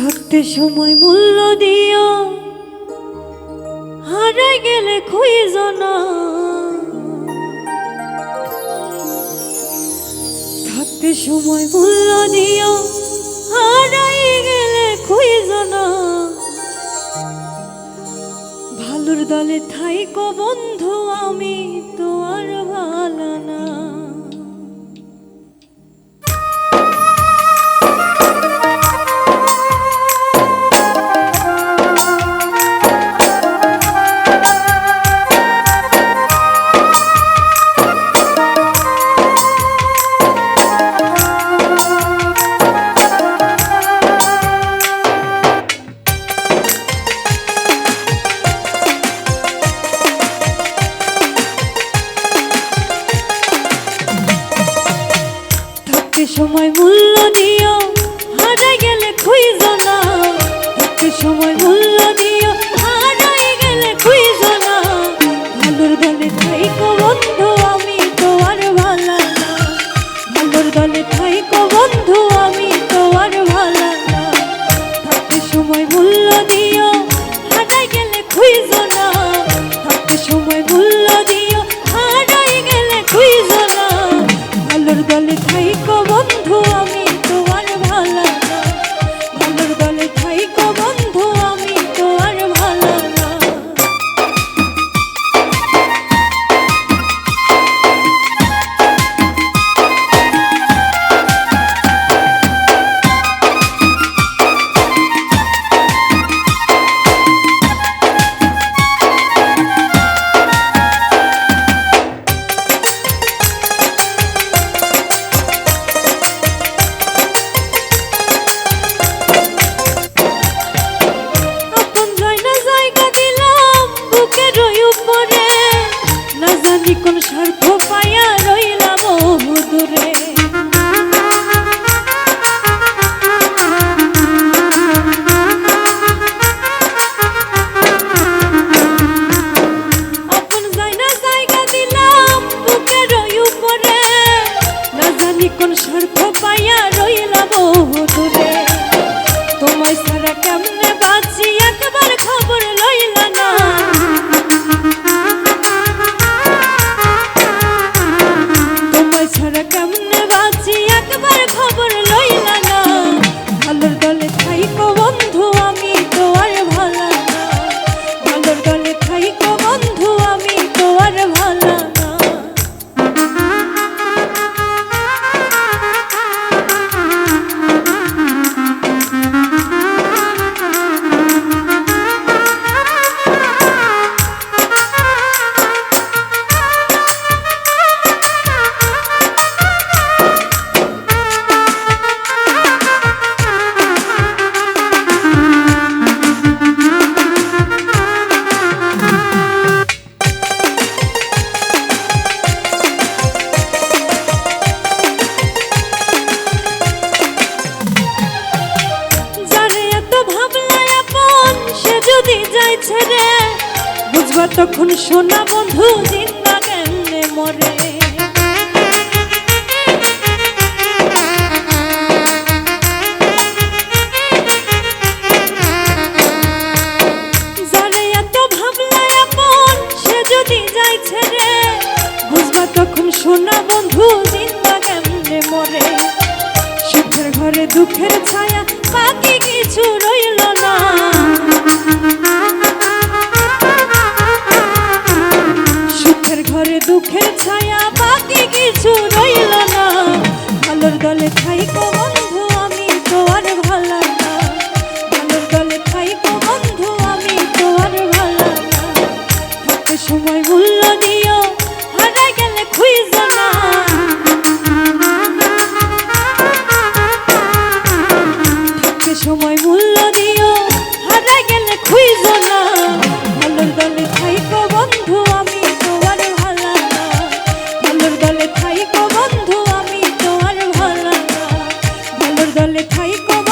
থাকতে সময় মূল্য দিও। হারাই গেলে খুঁজ না থাকতে সময় মূল্য দিও। হারাই গেলে খুঁজ না ভালোর দলে থাইকো বন্ধু আমি। থাকতে সময় মূল্য দিও হারাই গেলে খুঁজ না থাকতে সময় মূল্য দিও হারাই গেলে খুঁজ না ভালোর দলে থাইকো বন্ধু, আমি তো আর ভালো না। ভালোর দলে থাইকো বন্ধু, আমি তো আর ভালো না। সময় মূল্য দিও হারাই গেলে খুঁজ না থাকতে সময় মূল্য দিও হারাই গেলে খুঁজ না ভালোর দলে থাইকো তখন সোনা বন্ধু জিন্দা কেমনে মরে। তখন সোনা বন্ধু মরে। সুখের ঘরে দুঃখের ছায়া, বাকি কিছু সুখের ছায়া বাকি কিছু রইল না। ভালোর দলে খাই বন্ধু আমি তো আর ভালো দলে থাইকো